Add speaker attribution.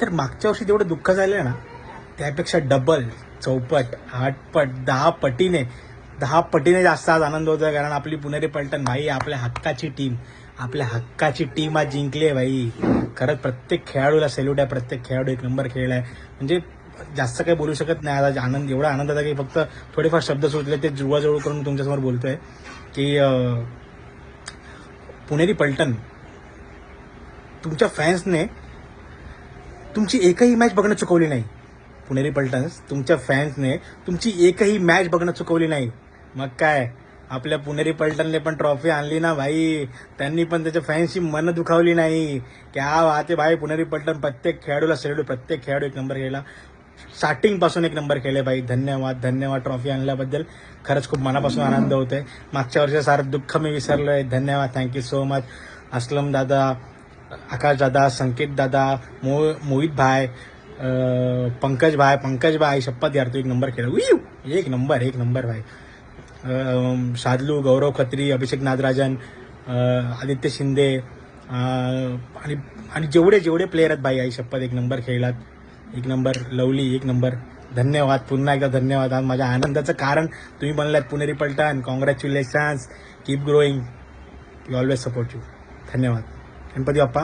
Speaker 1: तर मागच्या वर्षी जेवढं दुःख झालं ना त्यापेक्षा डबल चौपट आठपट दहा पटीने दहा पटीने जास्त आज आनंद होतोय कारण आपली पुणेरी पलटण भाई आपल्या हक्काची टीम आपल्या हक्काची टीम आज जिंकली आहे भाई. खरंच प्रत्येक खेळाडूला सेल्यूट आहे प्रत्येक खेळाडू एक नंबर खेळलाय म्हणजे जास्त काही बोलू शकत नाही आज आनंद एवढा आनंद होता की फक्त थोडेफार शब्द सुटले ते जुळवाजुळव करून तुमच्यासमोर बोलतोय की पुणेरी पलटण तुमच्या फॅन्सने तुमची एकही मॅच बघणं चुकवली नाही. पुणेरी पलटन्स तुमच्या फॅन्सने तुमची एकही मॅच बघणं चुकवली नाही. मग काय? आपल्या पुणेरी पलटनने पण ट्रॉफी आणली ना भाई. त्यांनी पण त्याच्या फॅन्सची मन दुखावली नाही. क्या वाहते भाई पुणेरी पलटन प्रत्येक खेळाडूला सेडू प्रत्येक खेळाडू एक नंबर खेळला. स्टार्टिंगपासून एक नंबर केले भाई. धन्यवाद धन्यवाद ट्रॉफी आणल्याबद्दल. खरंच खूप मनापासून आनंद होतोय. मागच्या वर्षी सारं दुःख मी विसरलोय. धन्यवाद थँक्यू सो मच असलम दादा आकाश दादा संकेत दादा मो मोहित भाय पंकज भाय पंकज भाय शपथ यार तू एक नंबर खेळ. एक नंबर एक नंबर भाई. साधलू गौरव खत्री अभिषेक नागराजन आदित्य शिंदे आणि आणि जेवढे जेवढे प्लेयर आहेत भाई आई शपथ एक नंबर खेळलात. एक नंबर लवली एक नंबर. धन्यवाद पुन्हा एकदा धन्यवाद. माझ्या आनंदाचं कारण तुम्ही बनलात Puneri Paltan congratulations keep growing you always support you धन्यवाद. ಗಣಪತಿ ಅಪ್ಪ